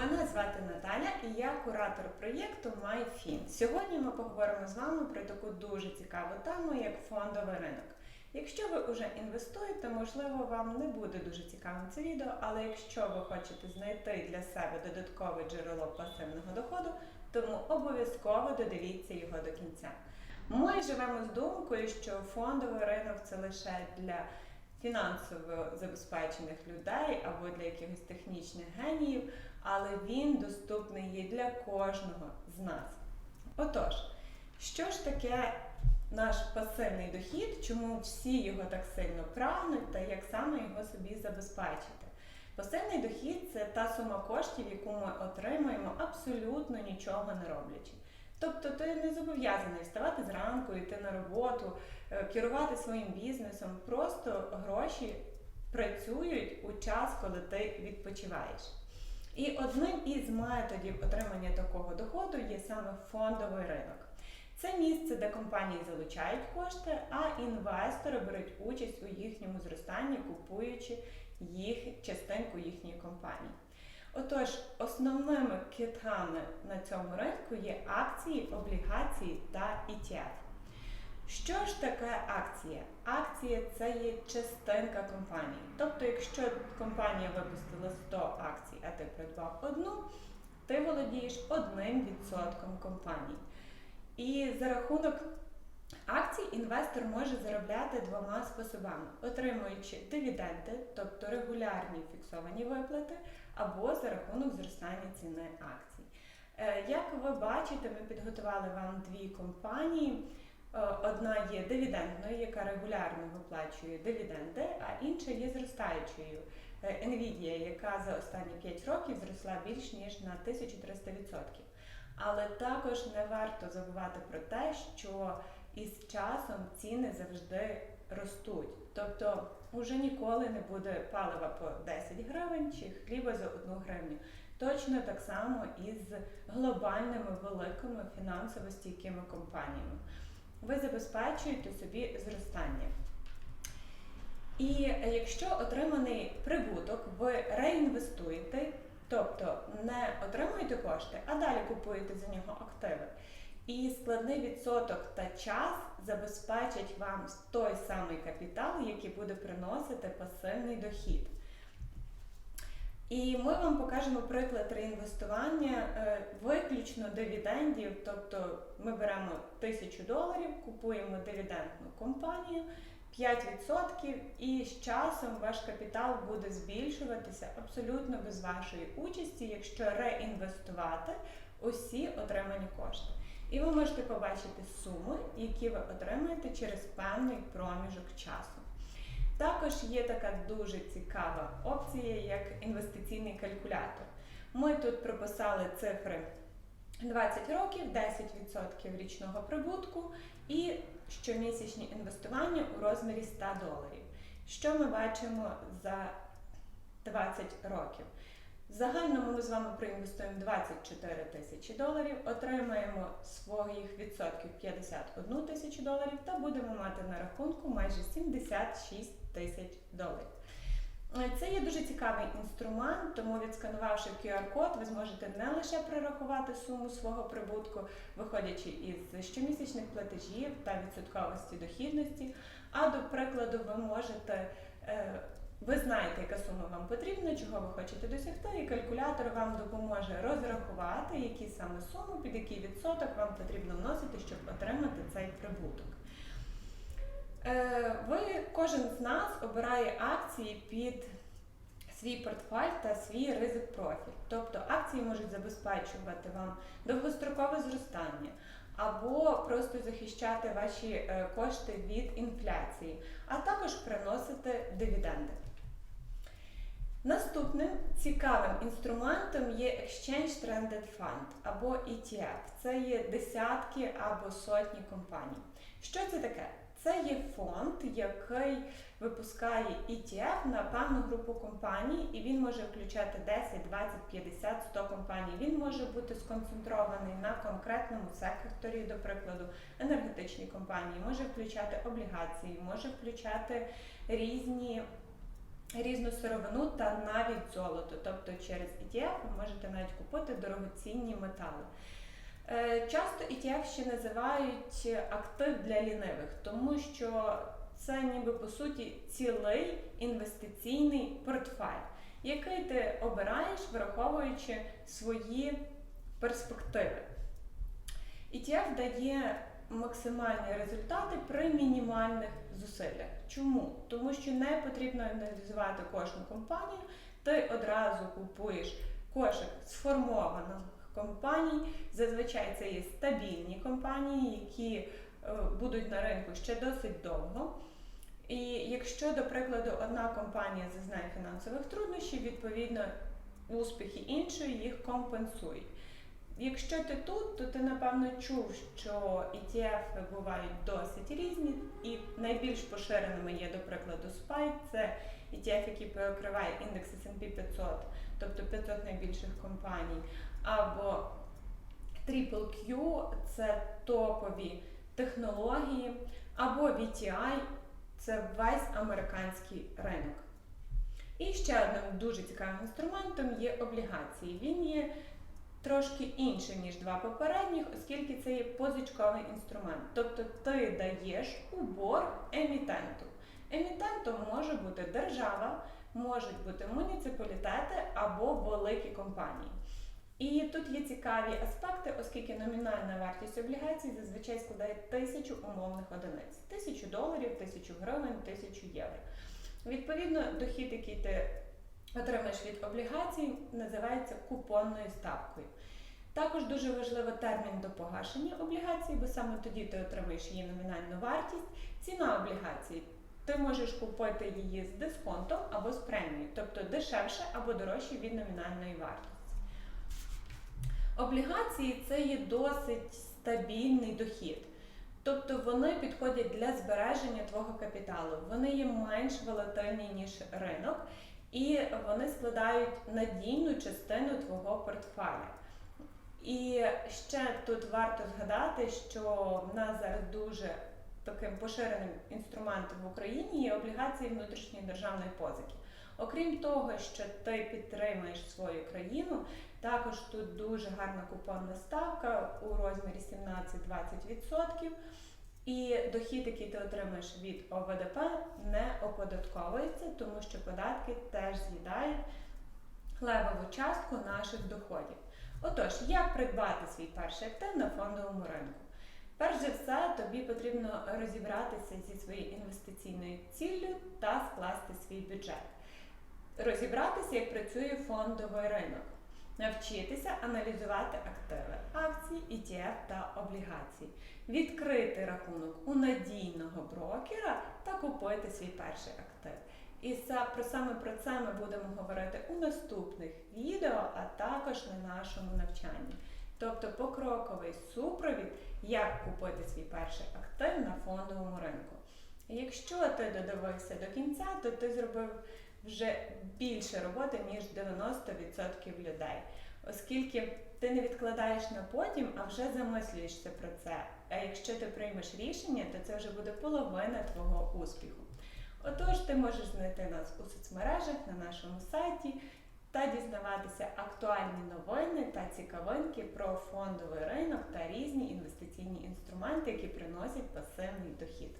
Мене звати Наталя і я куратор проєкту MyFin. Сьогодні ми поговоримо з вами про таку дуже цікаву тему, як фондовий ринок. Якщо ви вже інвестуєте, можливо, вам не буде дуже цікавим це відео, але якщо ви хочете знайти для себе додаткове джерело пасивного доходу, тому обов'язково додивіться його до кінця. Ми живемо з думкою, що фондовий ринок це лише для фінансово забезпечених людей або для якихось технічних геніїв, але він доступний є для кожного з нас. Отож, що ж таке наш пасивний дохід, чому всі його так сильно прагнуть та як саме його собі забезпечити? Пасивний дохід це та сума коштів, яку ми отримуємо абсолютно нічого не роблячи. Тобто ти не зобов'язаний вставати зранку, йти на роботу, е, керувати своїм бізнесом. Просто гроші працюють у час, коли ти відпочиваєш. І одним із методів отримання такого доходу є саме фондовий ринок. Це місце, де компанії залучають кошти, а інвестори беруть участь у їхньому зростанні, купуючи їх частинку їхньої компанії. Отож, основними китами на цьому ринку є акції, облігації та ETF. Що ж таке акція? Акція це є частинка компанії. Тобто, якщо компанія випустила 100 акцій, а ти придбав одну, ти володієш одним відсотком компанії. І за рахунок акцій інвестор може заробляти двома способами: отримуючи дивіденди, тобто регулярні фіксовані виплати, або за рахунок зростання ціни акцій. Е, Як ви бачите, ми підготували вам дві компанії. Е, Одна є дивідендною, яка регулярно виплачує дивіденди, а інша є зростаючою. Е, Nvidia, яка за останні 5 років зросла більш ніж на 1300%. Але також не варто забувати про те, що із часом ціни завжди ростуть. Тобто уже ніколи не буде палива по 10 гривень чи хліба за 1 гривню. Точно так само і з глобальними великими фінансово стійкими компаніями. Ви забезпечуєте собі зростання. І якщо отриманий прибуток ви реінвестуєте, тобто не отримуєте кошти, а далі купуєте за нього активи. І складний відсоток та час забезпечать вам той самий капітал, який буде приносити пасивний дохід. І ми вам покажемо приклад реінвестування е, виключно дивідендів. Тобто ми беремо тисячу доларів, купуємо дивідендну компанію 5%, і з часом ваш капітал буде збільшуватися абсолютно без вашої участі, якщо реінвестувати усі отримані кошти. І ви можете побачити суми, які ви отримаєте через певний проміжок часу. Також є така дуже цікава опція, як інвестиційний калькулятор. Ми тут прописали цифри 20 років, 10% річного прибутку і щомісячні інвестування у розмірі 100 доларів. Що ми бачимо за 20 років? В загальному ми з вами проінвестуємо 24 тисячі доларів, отримаємо своїх відсотків 51 тисячу доларів та будемо мати на рахунку майже 76 тисяч доларів. Це є дуже цікавий інструмент, тому відсканувавши QR-код, ви зможете не лише прорахувати суму свого прибутку, виходячи із щомісячних платежів та відсотковості дохідності, а до прикладу, ви можете. Ви знаєте, яка сума вам потрібна, чого ви хочете досягти, і калькулятор вам допоможе розрахувати, які саме суми, під який відсоток вам потрібно вносити, щоб отримати цей прибуток. Е, Ви, кожен з нас обирає акції під свій портфель та свій ризик профіль. Тобто акції можуть забезпечувати вам довгострокове зростання або просто захищати ваші е, кошти від інфляції, а також приносити дивіденди. Наступним цікавим інструментом є Exchange Traded Fund або ETF. Це є десятки або сотні компаній. Що це таке? Це є фонд, який випускає ETF на певну групу компаній, і він може включати 10, 20, 50, 100 компаній. Він може бути сконцентрований на конкретному секторі, до прикладу, енергетичні компанії, може включати облігації, може включати різні різну сировину та навіть золото. Тобто через ETF ви можете навіть купити дорогоцінні метали. Е, Часто ETF ще називають актив для лінивих, тому що це ніби по суті цілий інвестиційний портфель, який ти обираєш, враховуючи свої перспективи. ETF дає максимальні результати при мінімальних зусиллях. Чому? Тому що не потрібно аналізувати кожну компанію, ти одразу купуєш кошик сформованих компаній. Зазвичай це є стабільні компанії, які е, будуть на ринку ще досить довго. І якщо, до прикладу, одна компанія зазнає фінансових труднощів, відповідно успіхи іншої їх компенсують. Якщо ти тут, то ти напевно чув, що ETF бувають досить різні, і найбільш поширеними є, до прикладу, SPY, це ETF, який покриває індекс S&P 500, тобто 500 найбільших компаній, або Triple Q – це топові технології, або VTI – це весь американський ринок. І ще одним дуже цікавим інструментом є облігації. Він є трошки інший, ніж два попередніх, оскільки це є позичковий інструмент. Тобто ти даєш у борг емітенту. Емітентом може бути держава, можуть бути муніципалітети або великі компанії. І тут є цікаві аспекти, оскільки номінальна вартість облігацій зазвичай складає тисячу умовних одиниць: тисячу доларів, тисячу гривень, тисячу євро. Відповідно, дохід, який ти отримаєш від облігацій, називається купонною ставкою. Також дуже важливий термін до погашення облігацій, бо саме тоді ти отримаєш її номінальну вартість. Ціна облігацій. Ти можеш купити її з дисконтом або з премією, тобто дешевше або дорожче від номінальної вартості. Облігації це є досить стабільний дохід. Тобто вони підходять для збереження твого капіталу. Вони є менш волатильні, ніж ринок, і вони складають надійну частину твого портфеля. І ще тут варто згадати, що в нас зараз дуже таким поширеним інструментом в Україні є облігації внутрішньої державної позики. Окрім того, що ти підтримуєш свою країну, також тут дуже гарна купонна ставка у розмірі 17-20%. І дохід, який ти отримаєш від ОВДП, не оподатковується, тому що податки теж з'їдають левову частку наших доходів. Отож, як придбати свій перший актив на фондовому ринку? Перш за все, тобі потрібно розібратися зі своєю інвестиційною ціллю та скласти свій бюджет. Розібратися, як працює фондовий ринок, навчитися аналізувати активи, акції, ETF та облігації, відкрити рахунок у надійного брокера та купити свій перший актив. І про саме про це ми будемо говорити у наступних відео, а також на нашому навчанні. Тобто покроковий супровід, як купити свій перший актив на фондовому ринку. Якщо ти додивився до кінця, то ти зробив вже більше роботи, ніж 90% людей, оскільки ти не відкладаєш на потім, а вже замислюєшся про це. А якщо ти приймеш рішення, то це вже буде половина твого успіху. Отож, ти можеш знайти нас у соцмережах на нашому сайті та дізнаватися актуальні новини та цікавинки про фондовий ринок та різні інвестиційні інструменти, які приносять пасивний дохід.